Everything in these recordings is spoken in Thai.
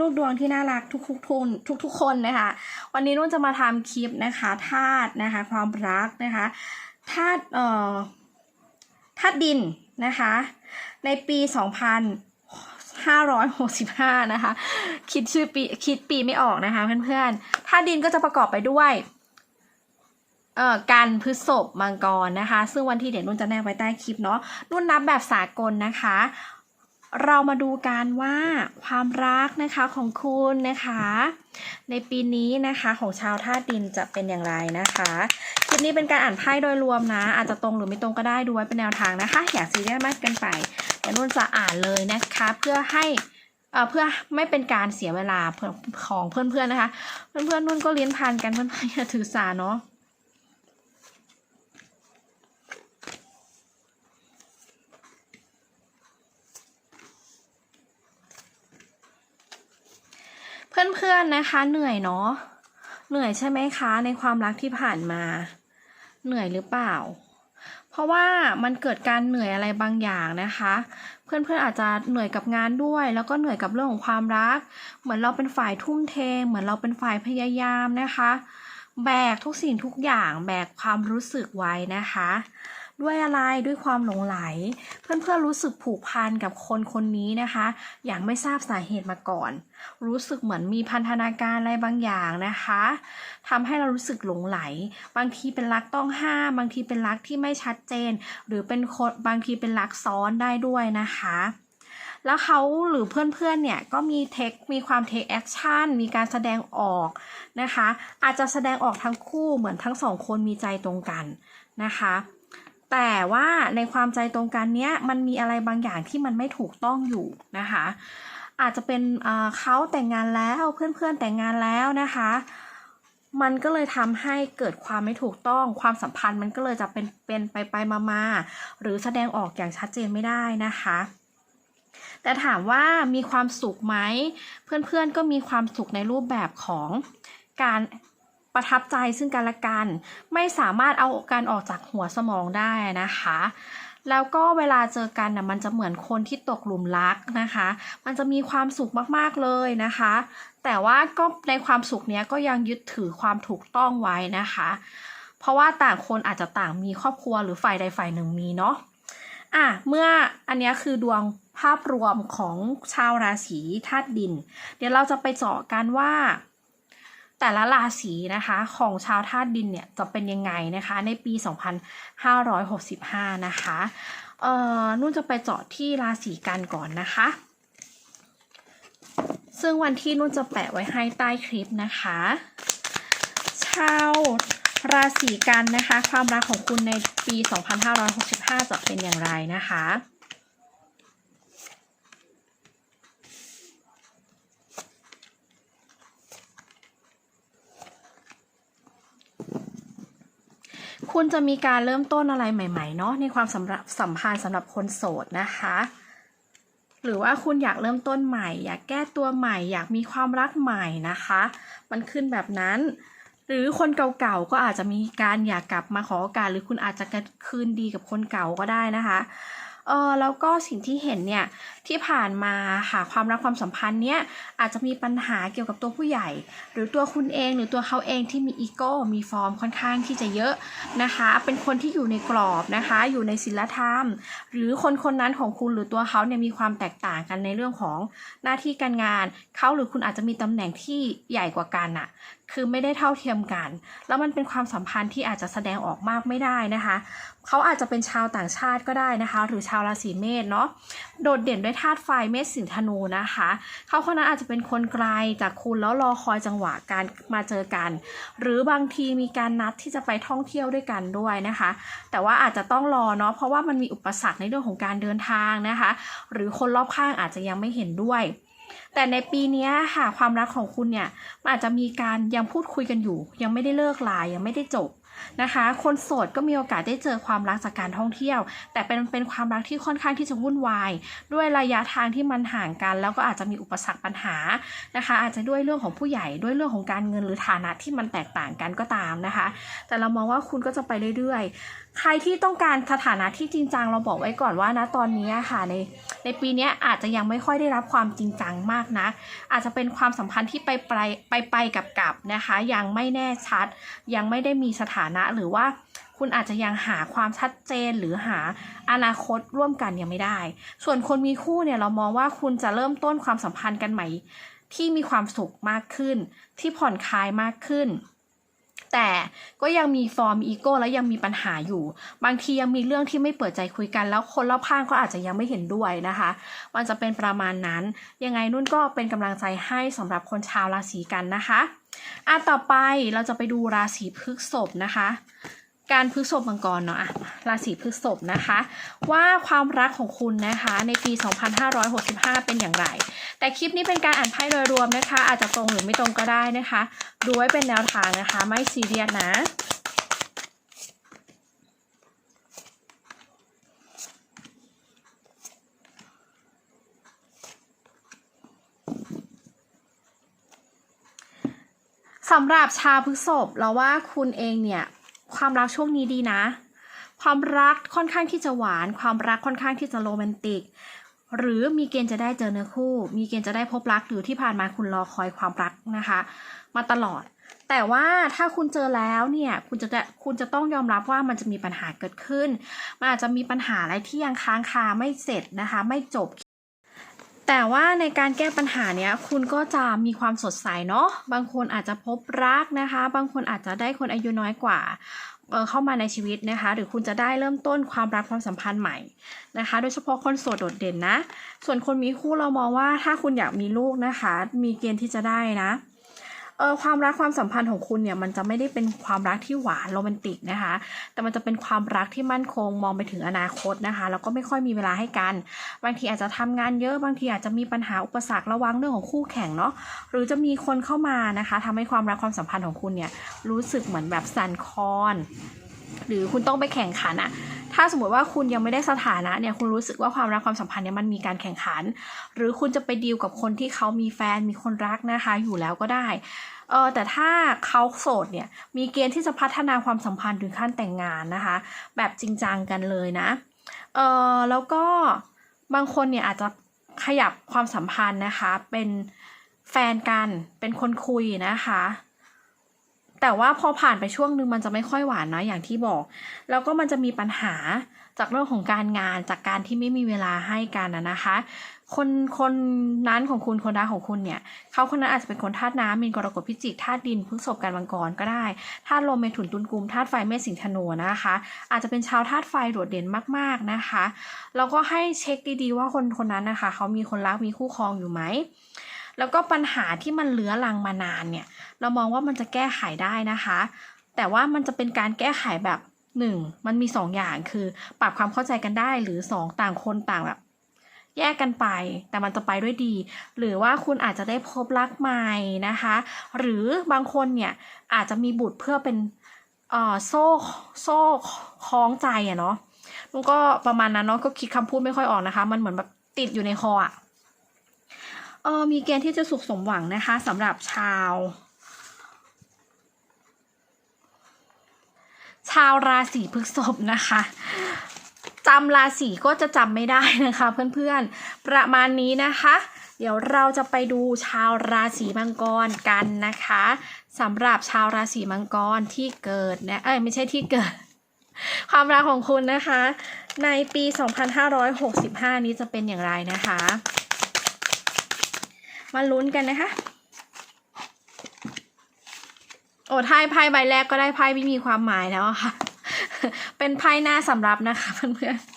ลูกดวงที่น่ารักทุกๆทุนทุกๆคนนะคะ วันนี้นุ่นจะมาทำคลิปนะคะธาตุนะคะความรักนะคะธาตุเอ่อธาตุดินนะคะ ในปี2565นะคะ คิดชื่อปีคิดปีไม่ออกนะคะเพื่อนๆธาตุดินก็จะประกอบไปด้วยเอ่อการพฤษภมังกรนะคะ ซึ่งวันที่เดี๋ยวนุ่นจะแนบไว้ใต้คลิปเนาะนุ่นนับแบบสากลนะคะ เรามาดูกันว่าความรักนะคะของคุณนะคะ ในปีนี้นะคะของชาวธาตุดินจะเป็นอย่างไรนะคะคลิปนี้เป็นการอ่านไพ่โดยรวมนะ อาจจะตรงหรือไม่ตรงก็ได้ดูไว้เป็นแนวทางนะคะอย่าซีเรียสมากเกินไปเดี๋ยวนุ่นจะอ่านเลยนะคะ เพื่อให้เอ่อเพื่อไม่เป็นการเสียเวลาของเพื่อนๆนะคะ เพื่อนๆนุ่นก็เลี้ยนพันกันเพื่อนๆอย่าถือสาเนาะ เพื่อนๆนะคะ เหนื่อยเนาะเหนื่อยใช่ไหมคะ ในความรักที่ผ่านมา เหนื่อยหรือเปล่า เพราะว่ามันเกิดการเหนื่อยอะไรบางอย่างนะคะ เพื่อนๆอาจจะเหนื่อยกับงานด้วย แล้วก็เหนื่อยกับเรื่องของความรัก เหมือนเราเป็นฝ่ายทุ่มเท เหมือนเราเป็นฝ่ายพยายามนะคะ แบกทุกสิ่งทุกอย่างแบกความรู้สึกไว้นะคะ ด้วยอะไรด้วยความหลงไหล เพื่อนๆรู้สึกผูกพันกับคนคนนี้นะคะ อย่างไม่ทราบสาเหตุมาก่อน รู้สึกเหมือนมีพันธนาการอะไรบางอย่างนะคะทำให้เรารู้สึกหลงไหล บางทีเป็นรักต้องห้าม บางทีเป็นรักที่ไม่ชัดเจน หรือเป็นคนบางทีเป็นรักซ้อนได้ด้วยนะคะแล้วเขาหรือเพื่อนๆเนี่ยก็มีเทค มีความเทคแอคชั่น มีการแสดงออกนะคะ อาจจะแสดงออกทั้งคู่เหมือนทั้งสองคนมีใจตรงกันนะคะ แต่ว่าในความใจตรงกันเนี้ยมันมีอะไรบางอย่างที่มันไม่ถูกต้องอยู่นะคะ อาจจะเป็นเขาแต่งงานแล้วเพื่อนๆแต่งงานแล้วนะคะ มันก็เลยทำให้เกิดความไม่ถูกต้อง ความสัมพันธ์มันก็เลยจะเป็นเป็นไปไปมามาหรือแสดงออกอย่างชัดเจนไม่ได้นะคะแต่ถามว่ามีความสุขไหม เพื่อนๆก็มีความสุขในรูปแบบของการ ประทับใจซึ่งกันและกัน ไม่สามารถเอาการออกจากหัวสมองได้นะคะ แล้วก็เวลาเจอกันนะมันจะเหมือนคนที่ตกหลุมรักนะคะ มันจะมีความสุขมากๆเลยนะคะ แต่ว่าก็ในความสุขเนี้ยก็ยังยึดถือความถูกต้องไว้นะคะ เพราะว่าต่างคนอาจจะต่างมีครอบครัวหรือฝ่ายใดฝ่ายหนึ่งมีเนาะอะเมื่ออันนี้คือดวงภาพรวมของชาวราศีธาตุดิน เดี๋ยวเราจะไปเจาะกันว่า แต่ละราศีนะคะของชาวธาตุดินเนี่ยจะเป็นยังไงนะคะ ในปี 2565 นะคะเอ่อนุ่นจะไปเจาะที่ราศีกันก่อนนะคะ ซึ่งวันที่นุ่นจะแปะไว้ให้ใต้คลิปนะคะ ชาวราศีกันนะคะ ความรักของคุณในปี 2565 จะเป็นอย่างไรนะคะ คุณจะมีการเริ่มต้นอะไรใหม่ๆเนาะในความสำหรับสัมพันธ์สำหรับคนโสดนะคะ หรือว่าคุณอยากเริ่มต้นใหม่ อยากแก้ตัวใหม่ อยากมีความรักใหม่นะคะ มันขึ้นแบบนั้น หรือคนเก่าๆก็อาจจะมีการอยากกลับมาขอโอกาสหรือคุณอาจจะคืนดีกับคนเก่าก็ได้นะคะ เออแล้วก็สิ่งที่เห็นเนี่ยที่ผ่านมาค่ะความรักความสัมพันธ์เนี้ยอาจจะมีปัญหาเกี่ยวกับตัวผู้ใหญ่ หรือตัวคุณเองหรือตัวเขาเองที่มีอีโก้มีฟอร์มค่อนข้างที่จะเยอะนะคะ เป็นคนที่อยู่ในกรอบนะคะ อยู่ในศีลธรรม หรือคนคนนั้นของคุณหรือตัวเขาเนี่ยมีความแตกต่างกันในเรื่องของหน้าที่การงานเขาหรือคุณอาจจะมีตำแหน่งที่ใหญ่กว่ากันอะคือไม่ได้เท่าเทียมกัน แล้วมันเป็นความสัมพันธ์ที่อาจจะแสดงออกมากไม่ได้นะคะ เขาอาจจะเป็นชาวต่างชาติก็ได้นะคะ หรือชาวราศีเมษเนาะ โดดเด่นด้วยธาตุไฟเมษสิงห์ธนูนะคะ เขาคนนั้นอาจจะเป็นคนไกลจากคุณแล้วรอคอยจังหวะการมาเจอกัน หรือบางทีมีการนัดที่จะไปท่องเที่ยวด้วยกันด้วยนะคะ แต่ว่าอาจจะต้องรอเนาะ เพราะว่ามันมีอุปสรรคในเรื่องของการเดินทางนะคะ หรือคนรอบข้างอาจจะยังไม่เห็นด้วย แต่ในปีนี้ค่ะความรักของคุณเนี่ยมันอาจจะมีการยังพูดคุยกันอยู่ ยังไม่ได้เลิกลายังไม่ได้จบ นะคะ คนโสดก็มีโอกาสได้เจอความรักจากการท่องเที่ยว แต่เป็นเป็นความรักที่ค่อนข้างที่จะวุ่นวาย ด้วยระยะทางที่มันห่างกัน แล้วก็อาจจะมีอุปสรรคปัญหานะคะ อาจจะด้วยเรื่องของผู้ใหญ่ด้วยเรื่องของการเงินหรือฐานะที่มันแตกต่างกันก็ตามนะคะ แต่เรามองว่าคุณก็จะไปเรื่อยๆ ใครที่ต้องการสถานะที่จริงจังเราบอกไว้ก่อนว่านะตอนนี้ค่ะในในปีนี้อาจจะยังไม่ค่อยได้รับความจริงจังมากนะอาจจะเป็นความสัมพันธ์ที่ไปไปไปไปกับกับนะคะ ยังไม่แน่ชัด ยังไม่ได้มีสถานะหรือว่าคุณอาจจะยังหาความชัดเจนหรือหาอนาคตร่วมกันยังไม่ได้ ส่วนคนมีคู่เนี่ยเรามองว่าคุณจะเริ่มต้นความสัมพันธ์กันใหม่ที่มีความสุขมากขึ้น ที่ผ่อนคลายมากขึ้น แต่ก็ยังมีฟอร์มอีโก้และยังมีปัญหาอยู่ บางทียังมีเรื่องที่ไม่เปิดใจคุยกัน แล้วคนรอบข้างก็อาจจะยังไม่เห็นด้วยนะคะ มันจะเป็นประมาณนั้น ยังไงนุ่นก็เป็นกำลังใจให้สำหรับคนชาวราศีกันนะคะ อะต่อไปเราจะไปดูราศีพฤษภนะคะ การพฤษภมังกรเนาะอะราศีพฤษภนะคะ ว่าความรักของคุณนะคะในปี 2565 เป็นอย่างไร แต่คลิปนี้เป็นการอ่านไพ่โดยรวมนะคะ อาจจะตรงหรือไม่ตรงก็ได้นะคะ ดูไว้เป็นแนวทางนะคะ ไม่ซีเรียสนะ สำหรับชาวพฤษภเราว่าคุณเองเนี่ยความรักช่วงนี้ดีนะ ความรักค่อนข้างที่จะหวาน ความรักค่อนข้างที่จะโรแมนติก หรือมีเกณฑ์จะได้เจอเนื้อคู่ มีเกณฑ์จะได้พบรักหรือที่ผ่านมาคุณรอคอยความรักนะคะ มาตลอด แต่ว่าถ้าคุณเจอแล้วเนี่ยคุณจะคุณจะต้องยอมรับว่ามันจะมีปัญหาเกิดขึ้น มันอาจจะมีปัญหาอะไรที่ยังค้างคาไม่เสร็จนะคะ ไม่จบ แต่ว่าในการแก้ปัญหาเนี้ยคุณก็จะมีความสดใสเนาะบางคนอาจจะพบรักนะคะ บางคนอาจจะได้คนอายุน้อยกว่าเข้ามาในชีวิตนะคะ หรือคุณจะได้เริ่มต้นความรักความสัมพันธ์ใหม่นะคะ โดยเฉพาะคนโสดโดดเด่นนะ ส่วนคนมีคู่เรามองว่าถ้าคุณอยากมีลูกนะคะ มีเกณฑ์ที่จะได้นะ เออความรักความสัมพันธ์ของคุณเนี่ยมันจะไม่ได้เป็นความรักที่หวานโรแมนติกนะคะ แต่มันจะเป็นความรักที่มั่นคงมองไปถึงอนาคตนะคะแล้วก็ไม่ค่อยมีเวลาให้กัน บางทีอาจจะทำงานเยอะบางทีอาจจะมีปัญหาอุปสรรคระวังเรื่องของคู่แข่งเนาะหรือจะมีคนเข้ามานะคะทำให้ความรักความสัมพันธ์ของคุณเนี่ยรู้สึกเหมือนแบบสั่นคลอน หรือคุณต้องไปแข่งขันอะถ้าสมมติว่าคุณยังไม่ได้สถานะเนี่ยคุณรู้สึกว่าความรักความสัมพันธ์เนี่ยมันมีการแข่งขัน หรือคุณจะไปดีลกับคนที่เขามีแฟนมีคนรักนะคะ อยู่แล้วก็ได้เออแต่ถ้าเขาโสดเนี่ยมีเกณฑ์ที่จะพัฒนาความสัมพันธ์ถึงขั้นแต่งงานนะคะ แบบจริงจังกันเลยนะเออแล้วก็บางคนเนี่ยอาจจะขยับความสัมพันธ์นะคะเป็นแฟนกันเป็นคนคุยนะคะ แต่ว่าพอผ่านไปช่วงหนึ่งมันจะไม่ค่อยหวานนะอย่างที่บอก แล้วก็มันจะมีปัญหาจากเรื่องของการงานจากการที่ไม่มีเวลาให้กันนะคะ คนคนนั้นของคุณคนรักของคุณเนี่ยเขาคนนั้นอาจจะเป็นคนธาตุน้ำมีนกรกฎพิจิกธาตุดินพฤษภกันมังกรก็ได้ธาตุลมเมถุนตุลกุมธาตุไฟเมษสิงห์ธนูนะคะ อาจจะเป็นชาวธาตุไฟโดดเด่นมากๆนะคะแล้วก็ให้เช็คดีๆว่าคนคนนั้นนะคะเขามีคนรักมีคู่ครองอยู่ไหม แล้วก็ปัญหาที่มันเลื้อรังมานานเนี่ย เรามองว่ามันจะแก้ไขได้นะคะ แต่ว่ามันจะเป็นการแก้ไขแบบหนึ่งมันมีสองอย่างคือปรับความเข้าใจกันได้หรือสองต่างคนต่างแบบแยกกันไปแต่มันจะไปด้วยดี หรือว่าคุณอาจจะได้พบรักใหม่นะคะ หรือบางคนเนี่ยอาจจะมีบุตรเพื่อเป็นอ่อโซ่โซ่คล้องใจอะเนาะมันก็ประมาณนั้นเนาะก็คิดคำพูดไม่ค่อยออกนะคะ มันเหมือนแบบติดอยู่ในคออะ ออมีเกณฑ์ที่จะสุขสมหวังนะคะสำหรับชาว ชาวราศีพฤษภนะคะจำราศีก็จะจำไม่ได้นะคะเพื่อนๆ ประมาณนี้นะคะ เดี๋ยวเราจะไปดูชาวราศีมังกรกันนะคะสำหรับชาวราศีมังกรที่เกิดนะเอ้ยไม่ใช่ที่เกิด ความรักของคุณนะคะ ในปี 2565 นี้จะเป็นอย่างไรนะคะ มาลุ้นกันนะคะ โอ้ทายไพ่ใบแรกก็ได้ไพ่ไม่มีความหมายแล้วค่ะ เป็นไพ่หน้าสำรับนะคะเพื่อนๆ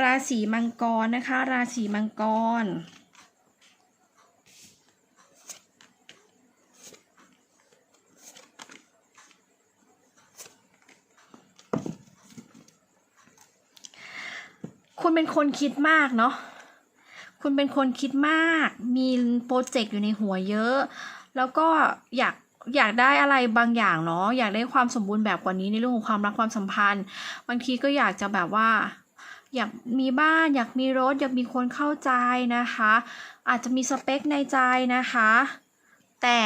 ราศีมังกรนะคะ ราศีมังกร คุณเป็นคนคิดมากเนาะคุณเป็นคนคิดมาก มีโปรเจกต์อยู่ในหัวเยอะ แล้วก็อยากอยากได้อะไรบางอย่างเนาะอยากได้ความสมบูรณ์แบบกว่านี้ในเรื่องของความรักความสัมพันธ์ บางทีก็อยากจะแบบว่า อยากมีบ้าน อยากมีรถ อยากมีคนเข้าใจนะคะ อาจจะมีสเปคในใจนะคะ แต่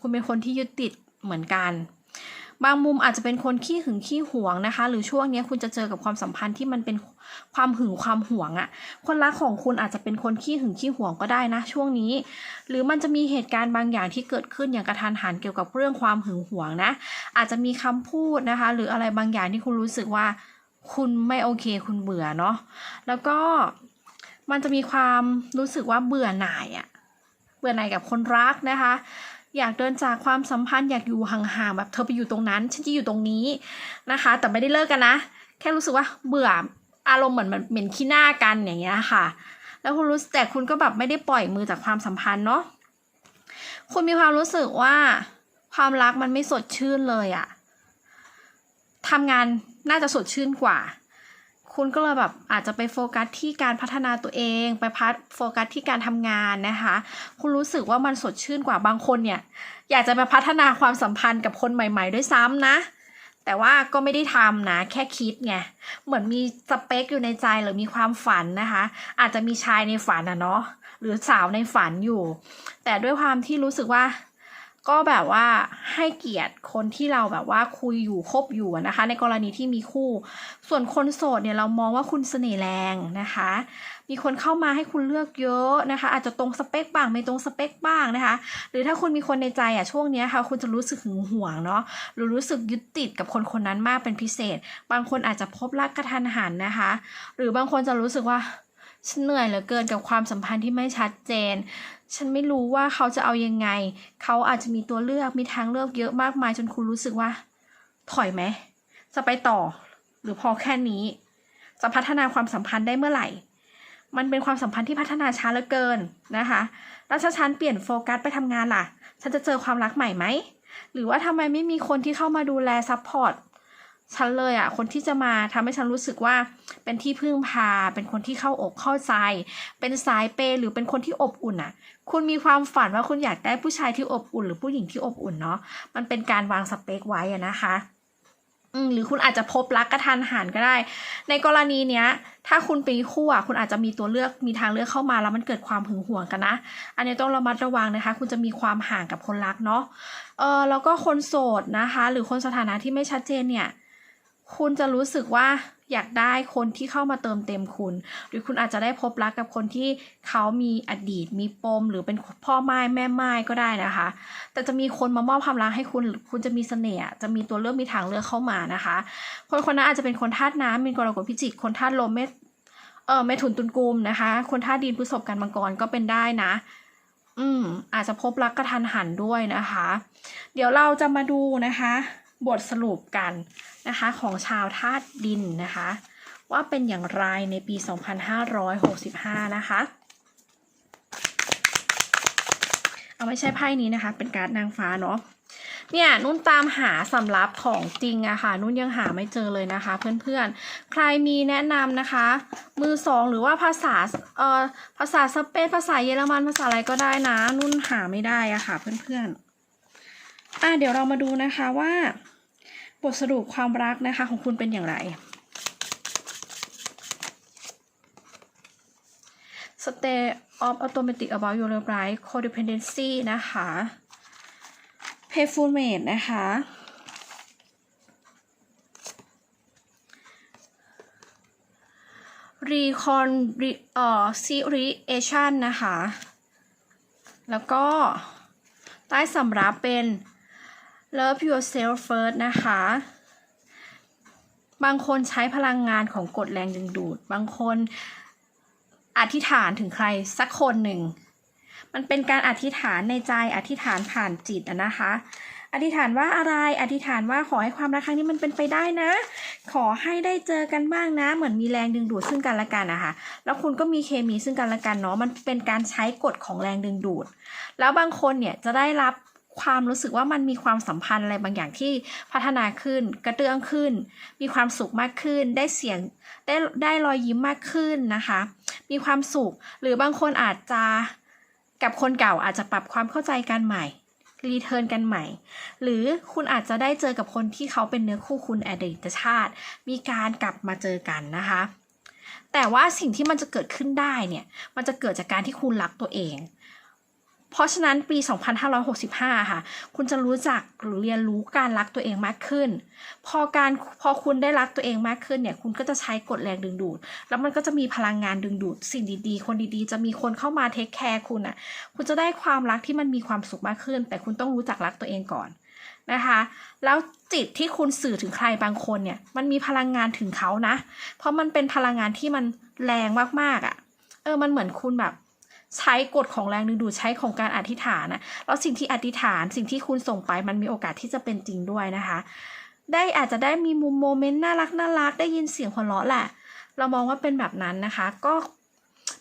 คุณเป็นคนที่ยึดติดเหมือนกัน บางมุมอาจจะเป็นคนขี้หึงขี้หวงนะคะ หรือช่วงนี้คุณจะเจอกับความสัมพันธ์ที่มันเป็นความหึงความหวงอะ่ะ คนรักของคุณอาจจะเป็นคนขี้หึงขี้หวงก็ได้นะ ช่วงนี้ หรือมันจะมีเหตุการณ์บางอย่างที่เกิดขึ้นอย่างกระทันหันเกี่ยวกับเรื่องความหึงหวงนะ อาจจะมีคำพูดนะคะ หรืออะไรบางอย่างที่คุณรู้สึกว่า คุณไม่โอเค คุณเบื่อเนาะแล้วก็มันจะมีความรู้สึกว่าเบื่อหน่ายอะเบื่อหน่ายกับคนรักนะคะ อยากเดินจากความสัมพันธ์อยากอยู่ห่างๆแบบเธอไปอยู่ตรงนั้น ฉันจะอยู่ตรงนี้นะคะ แต่ไม่ได้เลิกกันนะ แค่รู้สึกว่าเบื่ออารมณ์เหมือนเหม็นขี้หน้ากันอย่างเงี้ยค่ะ แล้วคุณรู้แต่คุณก็แบบไม่ได้ปล่อยมือจากความสัมพันธ์เนาะคุณมีความรู้สึกว่าความรักมันไม่สดชื่นเลยอะทำงานน่าจะสดชื่นกว่า คุณก็เลยแบบอาจจะไปโฟกัสที่การพัฒนาตัวเอง ไปพัฒโฟกัสที่การทำงานนะคะ คุณรู้สึกว่ามันสดชื่นกว่าบางคนเนี่ย อยากจะไปพัฒนาความสัมพันธ์กับคนใหม่ๆ ด้วยซ้ำนะ แต่ว่าก็ไม่ได้ทำนะ แค่คิดไง เหมือนมีสเปคอยู่ในใจหรือมีความฝันนะคะ อาจจะมีชายในฝันอะเนาะหรือสาวในฝันอยู่ แต่ด้วยความที่รู้สึกว่า ก็แบบว่าให้เกียรติคนที่เราแบบว่าคุยอยู่คบอยู่นะคะ ในกรณีที่มีคู่ ส่วนคนโสดเนี่ยเรามองว่าคุณเสน่ห์แรงนะคะ มีคนเข้ามาให้คุณเลือกเยอะนะคะ อาจจะตรงสเปคบ้างไม่ตรงสเปคบ้างนะคะ หรือถ้าคุณมีคนในใจอะช่วงนี้ค่ะคุณจะรู้สึกหึงหวงเนาะหรือรู้สึกยึดติดกับคนคนนั้นมากเป็นพิเศษ บางคนอาจจะพบรักกระทันหันนะคะ หรือบางคนจะรู้สึกว่า ฉันเหนื่อยเหลือเกินกับความสัมพันธ์ที่ไม่ชัดเจน ฉันไม่รู้ว่าเขาจะเอายังไง เขาอาจจะมีตัวเลือกมีทางเลือกเยอะมากมายจนคุณรู้สึกว่า ถอยไหม จะไปต่อ หรือพอแค่นี้ จะพัฒนาความสัมพันธ์ได้เมื่อไหร่ มันเป็นความสัมพันธ์ที่พัฒนาช้าเหลือเกินนะคะ แล้วถ้าฉันเปลี่ยนโฟกัสไปทำงานล่ะ ฉันจะเจอความรักใหม่ไหม หรือว่าทำไมไม่มีคนที่เข้ามาดูแลซัพพอร์ต ฉันเลยอะ่ะ คนที่จะมาทำให้ฉันรู้สึกว่าเป็นที่พึ่งพา เป็นคนที่เข้าอกเข้าใจ เป็นสายเปย์หรือเป็นคนที่อบอุ่นอะ่ะ คุณมีความฝันว่าคุณอยากได้ผู้ชายที่อบอุ่น หรือผู้หญิงที่อบอุ่นเนาะ มันเป็นการวางสเปคไว้อะนะคะอืมหรือคุณอาจจะพบรักกระทันหันก็ได้ ในกรณีเนี้ย ถ้าคุณเป็นคู่อะคุณอาจจะมีตัวเลือกมีทางเลือกเข้ามาแล้วมันเกิดความหึงหวงกันนะ อันนี้ต้องระมัดระวังนะคะ คุณจะมีความห่างกับคนรักเนาะเออแล้วก็คนโสดนะคะ หรือคนสถานะที่ไม่ชัดเจนเนี่ย คุณจะรู้สึกว่าอยากได้คนที่เข้ามาเติมเต็มคุณ หรือคุณอาจจะได้พบรักกับคนที่เขามีอดีตมีปม หรือเป็นพ่อไม้แม่ไม้ก็ได้นะคะ แต่จะมีคนมามอบความรักให้คุณหรือคุณจะมีเสน่ห์จะมีตัวเลือกมีทางเลือกเข้ามานะคะ คนคนนั้นอาจจะเป็นคนธาตุน้ำมีกรกฎพิจิกคนธาตุลมเมษเออเมถุนตุลกุมนะคะ คนธาตุดินพฤษภกันมังกรก็เป็นได้นะ อืมอาจจะพบรักกระทันหันด้วยนะคะ เดี๋ยวเราจะมาดูนะคะ บทสรุปกันนะคะของชาวธาตุดินนะคะ ว่าเป็นอย่างไรในปี 2565 นะคะ เอาไม่ใช่ไพ่นี้นะคะ เป็นการ์ดนางฟ้าเนาะเนี่ยนุ่นตามหาสำรับของจริงอะค่ะนุ่นยังหาไม่เจอเลยนะคะ เพื่อนๆ ใครมีแนะนำนะคะ มือสองหรือว่าภาษาเอ่อภาษาสเปนภาษาเยอรมันภาษาอะไรก็ได้นะ นุ่นหาไม่ได้อะค่ะเพื่อนๆอะเดี๋ยวเรามาดูนะคะว่า บทสรุปความรักนะคะของคุณเป็นอย่างไร Stay of automatic about your right codependency นะคะ Payful Mate นะคะ Recon เอ่อ Seriation นะคะ แล้วก็ใต้สำรับเป็น Love yourself first นะคะ บางคนใช้พลังงานของกฎแรงดึงดูด บางคนอธิษฐานถึงใครสักคนหนึ่ง มันเป็นการอธิษฐานในใจอธิษฐานผ่านจิตนะคะ อธิษฐานว่าอะไร อธิษฐานว่าขอให้ความรักครั้งนี้มันเป็นไปได้นะ ขอให้ได้เจอกันบ้างนะ เหมือนมีแรงดึงดูดซึ่งกันและกันนะคะ แล้วคุณก็มีเคมีซึ่งกันและกันเนาะ มันเป็นการใช้กฎของแรงดึงดูด แล้วบางคนเนี่ยจะได้รับ ความรู้สึกว่ามันมีความสัมพันธ์อะไรบางอย่างที่พัฒนาขึ้น กระเตื้องขึ้น มีความสุขมากขึ้น ได้เสียงได้ได้รอยยิ้มมากขึ้นนะคะ มีความสุขหรือบางคนอาจจะกับคนเก่าอาจจะปรับความเข้าใจกันใหม่รีเทิร์นกันใหม่ หรือคุณอาจจะได้เจอกับคนที่เขาเป็นเนื้อคู่คุณอดีตชาติ มีการกลับมาเจอกันนะคะ แต่ว่าสิ่งที่มันจะเกิดขึ้นได้เนี่ย มันจะเกิดจากการที่คุณรักตัวเอง เพราะฉะนั้นปี 2565 ค่ะ คุณจะรู้จักหรือเรียนรู้การรักตัวเองมากขึ้น พอการพอคุณได้รักตัวเองมากขึ้นเนี่ย คุณก็จะใช้กฎแรงดึงดูด แล้วมันก็จะมีพลังงานดึงดูด สิ่งดีๆ คนดีๆ จะมีคนเข้ามาเทคแคร์คุณอะ คุณจะได้ความรักที่มันมีความสุขมากขึ้น แต่คุณต้องรู้จักรักตัวเองก่อนนะคะ แล้วจิตที่คุณสื่อถึงใครบางคนเนี่ย มันมีพลังงานถึงเขานะ เพราะมันเป็นพลังงานที่มันแรงมากๆอะ่ะ เออ มันเหมือนคุณแบบ ใช้กฎของแรงดึงดูดใช้ของการอธิษฐานนะแล้วสิ่งที่อธิษฐานสิ่งที่คุณส่งไปมันมีโอกาสที่จะเป็นจริงด้วยนะคะ ได้อาจจะได้มีมุมโมเมนต์น่ารักน่ารักได้ยินเสียงหัวเราะแหละ เรามองว่าเป็นแบบนั้นนะคะ ก็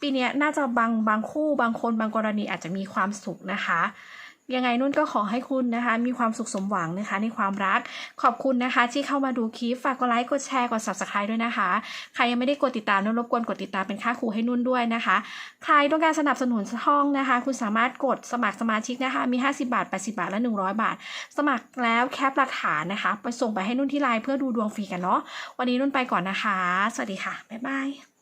ปีนี้น่าจะบางบางคู่บางคนบางกรณีอาจจะมีความสุขนะคะ ยังไงนุ่นก็ขอให้คุณนะคะ มีความสุขสมหวังนะคะ ในความรักขอบคุณนะคะ ที่เข้ามาดูคลิปฝากกดไลค์กดแชร์กด subscribe ด้วยนะคะ ใครยังไม่ได้กดติดตามนุ่นรบกวนกดติดตามเป็นค่าครูให้นุ่นด้วยนะคะ ใครต้องการสนับสนุนช่องนะคะ คุณสามารถกดสมัครสมาชิกนะคะมี 50 บาท 80 บาท และ 100 บาท สมัครแล้วแคปหลักฐานนะคะไปส่งไปให้นุ่นที่ไลน์เพื่อดูดวงฟรีกันเนาะวันนี้นุ่นไปก่อนนะคะ สวัสดีค่ะบ๊ายบาย